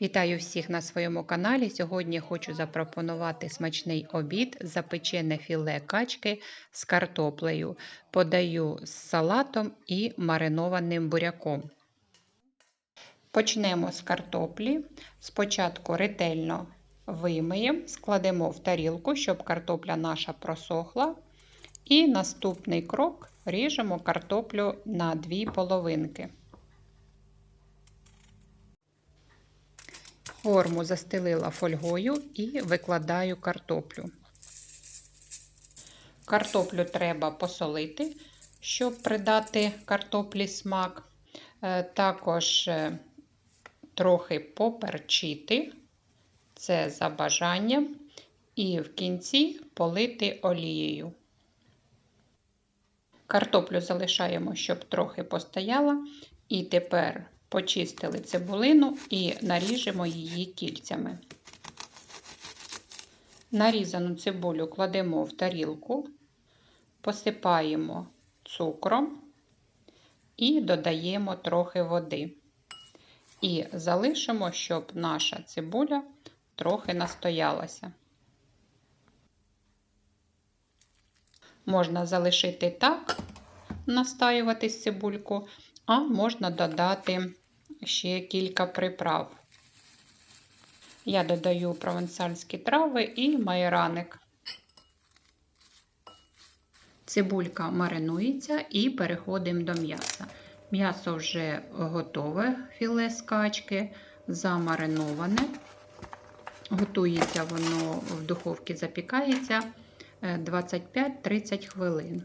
Вітаю всіх на своєму каналі. Сьогодні хочу запропонувати смачний обід запечене філе качки з картоплею. Подаю з салатом і маринованим буряком. Почнемо з картоплі. Спочатку ретельно вимиємо, складемо в тарілку, щоб картопля наша просохла. І наступний крок ріжемо картоплю на дві половинки. Форму застелила фольгою і викладаю картоплю. Картоплю треба посолити, щоб придати картоплі смак. Е, Також е, трохи поперчити, це за бажанням, і в кінці полити олією. Картоплю залишаємо, щоб трохи постояла, і тепер почистили цибулину і наріжемо її кільцями. Нарізану цибулю кладемо в тарілку, посипаємо цукром і додаємо трохи води. І залишимо, щоб наша цибуля трохи настоялася. Можна залишити так, настаюватись цибульку, а можна додати ще кілька приправ. Я додаю провансальські трави і майораник. Цибулька маринується і переходимо до м'яса. М'ясо вже готове, філе з качки, замариноване. Готується воно в духовці, запікається 25-30 хвилин.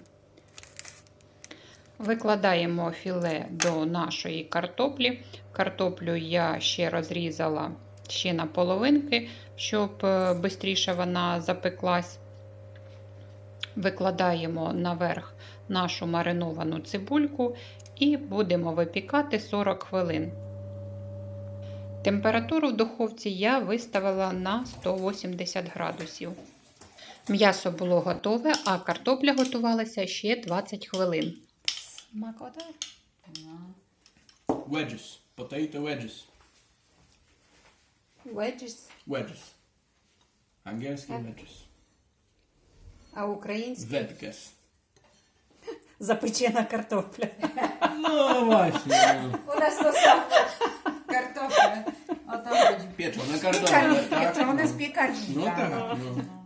Викладаємо філе до нашої картоплі. Картоплю я ще розрізала ще на половинки, щоб швидше вона запеклась. Викладаємо наверх нашу мариновану цибульку і будемо випікати 40 хвилин. Температуру в духовці я виставила на 180 градусів. М'ясо було готове, а картопля готувалася ще 20 хвилин. Makota? No. Wedges. Potato wedges. Wedges. Wedges. Angielski tak. wedges. A ukraiński? Wedges. Zapyciona kartofle No właśnie. No. U nas to są kartofle. O to chodzi. Pieczone kartofle. Pieczone tak? z no. piekarnika. No tak. No.